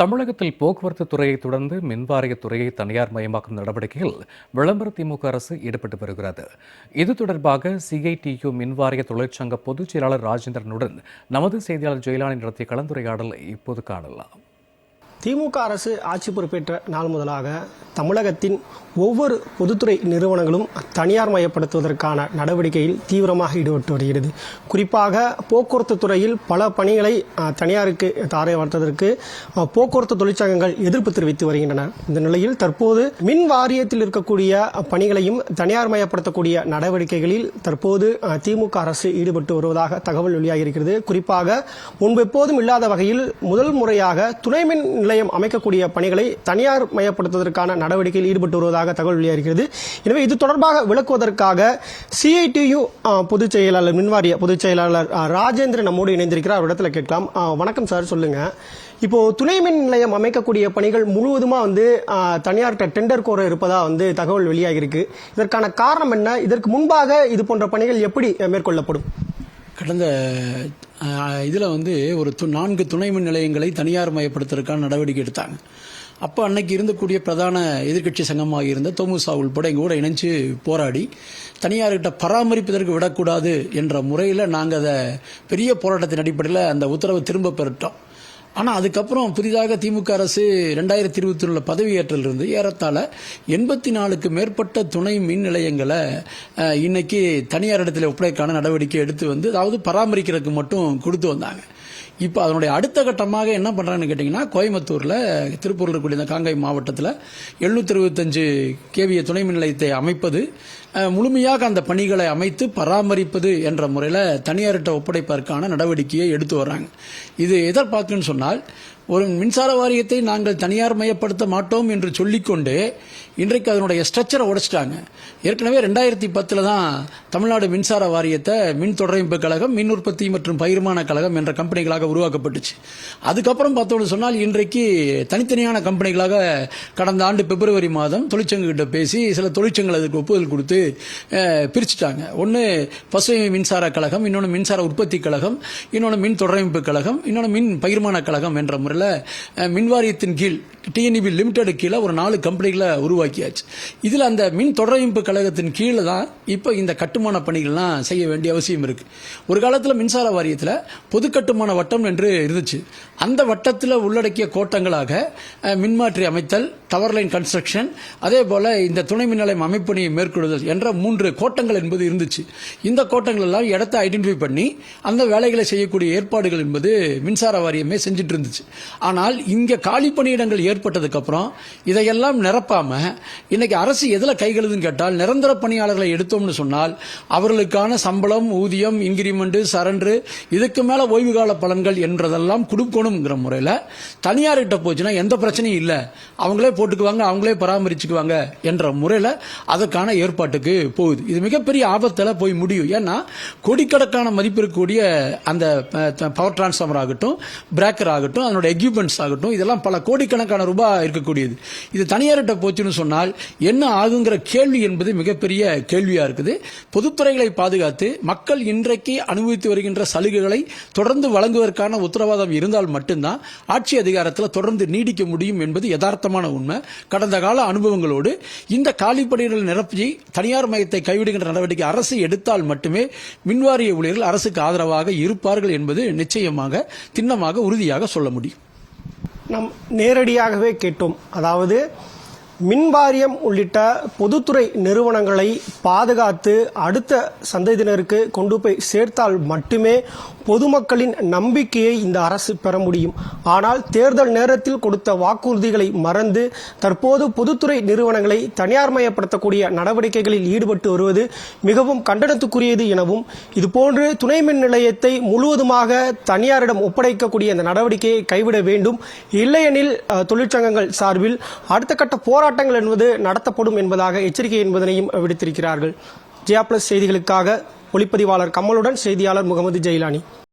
தமிழகத்தில் போக்குவரத்து துறையை தொடர்ந்து மின்வாரிய துறையை தனியார் மயமாக்கும் நடவடிக்கையில் விளம்பர திமுக அரசு ஈடுபட்டு வருகிறது. இது தொடர்பாக சிஐடியு மின்வாரிய தொழிற்சங்க பொதுச் செயலாளர் ராஜேந்திரனுடன் நமது செய்தியாளர் ஜெயலானி நடத்திய கலந்துரையாடலை இப்போது காணலாம். திமுக அரசு ஆட்சி பொறுப்பேற்ற நாள் முதலாக தமிழகத்தின் ஒவ்வொரு பொதுத்துறை நிறுவனங்களும் தனியார் மயப்படுத்துவதற்கான நடவடிக்கையில் தீவிரமாக ஈடுபட்டு வருகிறது. குறிப்பாக போக்குவரத்து துறையில் பல பணிகளை தனியாருக்கு தாரை வார்த்ததற்கு போக்குவரத்து தொழிற்சங்கங்கள் எதிர்ப்பு தெரிவித்து வருகின்றன. இந்த நிலையில் தற்போது மின் வாரியத்தில் இருக்கக்கூடிய பணிகளையும் தனியார் மயப்படுத்தக்கூடிய நடவடிக்கைகளில் தற்போது திமுக அரசு ஈடுபட்டு வருவதாக தகவல் வெளியாகியிருக்கிறது. குறிப்பாக முன்பு எப்போதும் இல்லாத வகையில் முதல் முறையாக துணை மின் நிலையம் அமைக்கக்கூடிய பணிகளை தனியார் மயப்படுத்துவதற்கான நடவடிக்கையில் ஈடுபட்டு வருவதாக தகவல் வெளியாகிறது. எனவே இது தொடர்பாக விளக்குவதற்காக சிஐடியு பொதுச் செயலாளர் மின்வாரிய பொதுச் செயலாளர் ராஜேந்திரன் நம்மோடு இணைந்திருக்கிறார். அவரிடத்துல கேட்கலாம். வணக்கம் சார் சொல்லுங்க. இப்போ துணை மின் நிலையம் அமைக்கக்கூடிய பணிகள் முழுவதுமா வந்து தனியார்கிட்ட டெண்டர் கோர இருப்பதா வந்து தகவல் வெளியாகியிருக்கு. இதற்கான காரணம் என்ன? இதற்கு முன்பாக இது போன்ற பணிகள் எப்படி மேற்கொள்ளப்படும்? கடந்த இதில் வந்து ஒரு து- நான்கு துணை மின் நிலையங்களை தனியார் மயப்படுத்துறதுக்கான நடவடிக்கை எடுத்தாங்க. அப்போ அன்னைக்கு இருந்தக்கூடிய பிரதான எதிர்க்கட்சி சங்கமாக இருந்த தொமுசா உள்பட எங்கள் கூட இணைஞ்சு போராடி தனியார்கிட்ட பராமரிப்பதற்கு விடக்கூடாது என்ற முறையில் நாங்கள் அதை பெரிய போராட்டத்தின் அடிப்படையில் அந்த உத்தரவை திரும்ப பெறட்டோம். ஆனால் அதுக்கப்புறம் புதிதாக திமுக அரசு ரெண்டாயிரத்தி இருபத்தி ஒன்றில் பதவியேற்றிலிருந்து ஏறத்தாழ எண்பத்தி நாலுக்கு மேற்பட்ட துணை மின் நிலையங்களை இன்னைக்கு தனியார் இடத்துல ஒப்படைக்கான நடவடிக்கை எடுத்து வந்து அதாவது பராமரிக்கிறதுக்கு மட்டும் கொடுத்து வந்தாங்க. இப்போ அதனுடைய அடுத்த கட்டமாக என்ன பண்ணுறாங்கன்னு கேட்டிங்கன்னா கோயம்புத்தூரில் திருப்பூரில் இருக்கக்கூடிய இந்த காங்கை மாவட்டத்தில் எழுநூத்தி இருபத்தஞ்சு கேவிய துணை மின் நிலையத்தை அமைப்பது முழுமையாக அந்த பணிகளை அமைத்து பராமரிப்பது என்ற முறையில் தனியார்கிட்ட ஒப்படைப்பதற்கான நடவடிக்கையை எடுத்து வர்றாங்க. இது எதிர்பார்க்குன்னு சொன்னால் ஒரு மின்சார வாரியத்தை நாங்கள் தனியார் மயப்படுத்த மாட்டோம் என்று சொல்லிக்கொண்டு இன்றைக்கு அதனுடைய ஸ்ட்ரக்சரை உடைச்சிட்டாங்க. ஏற்கனவே ரெண்டாயிரத்தி பத்தில் தான் தமிழ்நாடு மின்சார வாரியத்தை மின் தொடரமைப்பு கழகம் மின் உற்பத்தி மற்றும் பகிர்மான கழகம் என்ற கம்பெனிகளாக உருவாக்கப்பட்டுச்சு. அதுக்கப்புறம் பார்த்தோம்னு சொன்னால் இன்றைக்கு தனித்தனியான கம்பெனிகளாக கடந்த ஆண்டு பிப்ரவரி மாதம் தொழிற்சங்ககிட்ட பேசி சில தொழிற்சங்கங்கள் அதுக்கு ஒப்புதல் கொடுத்து அஹ், பிரிச்சுட்டாங்க. ஒன்று பசுமை மின்சார கழகம் இன்னொன்று மின்சார உற்பத்தி கழகம் இன்னொன்று மின் தொடரமைப்பு கழகம் இன்னொன்று மின் பகிர்மான கழகம் என்ற முறையில் மின் வாரியத்தின் கீழ் டிஎன்இபி லிமிடெட் கீழே ஒரு நாலு கம்பெனிகளை உருவாக்கியாச்சு. இதில் அந்த மின் தொடரமைப்பு கழகத்தின் கீழே தான் இப்போ இந்த கட்டுமான பணிகள்லாம் செய்ய வேண்டிய அவசியம் இருக்குது ஒரு காலத்தில் மின்சார வாரியத்தில் பொது கட்டுமான வட்டம் என்று இருந்துச்சு. அந்த வட்டத்தில் உள்ளடக்கிய கோட்டங்களாக மின்மாற்றி அமைத்தல் டவர் லைன் கன்ஸ்ட்ரக்ஷன் அதே போல் இந்த துணை மின் நிலையம் அமைப்பணியை மேற்கொள்ளுதல் என்ற மூன்று கோட்டங்கள் என்பது இருந்துச்சு. இந்த கோட்டங்கள் எல்லாம் இடத்தை ஐடென்டிஃபை பண்ணி அந்த வேலைகளை செய்யக்கூடிய ஏற்பாடுகள் என்பது மின்சார வாரியமே செஞ்சுட்டு இருந்துச்சு. ஆனால் இங்கே காலி பணியிடங்கள் அப்புறம் இதையெல்லாம் நிரப்பாம இன்னைக்கு அரசு எதுல கைகழுதுன்னு கேட்டால் நிரந்தர பணியாளர்களை எடுத்தோம்னு சொன்னால் அவர்களுக்கான சம்பளம் ஊதியம் இன்கிரிமெண்ட் சரண்டு இதுக்கு மேல ஓய்வு கால பலன்கள் என்றதெல்லாம் கொடுக்கணுங்கிற முறையில் தனியார்கிட்ட போச்சுன்னா எந்த பிரச்சனையும் இல்லை. அவங்களே போட்டுக்குவாங்க அவங்களே பராமரிச்சுக்குவாங்க என்ற முறையில் அதற்கான ஏற்பாட்டுக்கு போகுது. இது மிகப்பெரிய ஆபத்தில் போய் முடியும். ஏன்னா கோடிக்கணக்கான மதிப்பு இருக்கக்கூடிய அந்த பவர் டிரான்ஸ்ஃபார்மர் ஆகட்டும் பிரேக்கர் ஆகட்டும் அதனுடைய எக்யூப்மெண்ட்ஸ் ஆகட்டும் இதெல்லாம் பல கோடிக்கணக்கான ரூபாய் இருக்கக்கூடியது. இது தனியார்கிட்ட போச்சுன்னு சொன்னால் என்ன ஆகுங்கிற கேள்வி என்பது மிகப்பெரிய கேள்வியா இருக்குது. பொதுத்துறைகளை பாதுகாத்து மக்கள் இன்றைக்கு அனுபவித்து வருகின்ற சலுகைகளை தொடர்ந்து வழங்குவதற்கான உத்தரவாதம் இருந்தால் மட்டும்தான் ஆட்சி அதிகாரத்தில் தொடர்ந்து நீடிக்க முடியும் என்பது யதார்த்தமான உண்மை. கடந்த கால அனுபவங்களோடு இந்த காலிப்பணிகள் நிரப்பி தனியார் மையத்தை கைவிடுகின்ற நடவடிக்கை அரசு எடுத்தால் மட்டுமே மின்வாரிய ஊழியர்கள் அரசுக்கு ஆதரவாக இருப்பார்கள் என்பது நிச்சயமாக திண்ணமாக உறுதியாக சொல்ல முடியும். நாம் நேரடியாகவே கேட்டோம். அதாவது மின்வாரியம் உள்ளிட்ட பொதுத்துறை நிறுவனங்களை பாதுகாத்து அடுத்த சந்ததியினருக்கு கொண்டு போய் சேர்த்தால் மட்டுமே பொதுமக்களின் நம்பிக்கையை இந்த அரசு பெற முடியும். ஆனால் தேர்தல் நேரத்தில் கொடுத்த வாக்குறுதிகளை மறந்து தற்போது பொதுத்துறை நிறுவனங்களை தனியார்மயப்படுத்தக்கூடிய நடவடிக்கைகளில் ஈடுபட்டு வருவது மிகவும் கண்டனத்துக்குரியது எனவும் இதுபோன்று துணை மின் நிலையத்தை முழுவதுமாக தனியாரிடம் ஒப்படைக்கக்கூடிய இந்த நடவடிக்கையை கைவிட வேண்டும். இல்லையெனில் தொழிற்சங்கங்கள் சார்பில் அடுத்த கட்ட போராட்டங்கள் என்பது நடத்தப்படும் என்பதாக எச்சரிக்கை என்பதனையும் விடுத்திருக்கிறார்கள். ஜியா பிளஸ் செய்திகளுக்காக ஒளிப்பதிவாளர் கமலுடன் செய்தியாளர் முகமது ஜெயிலானி.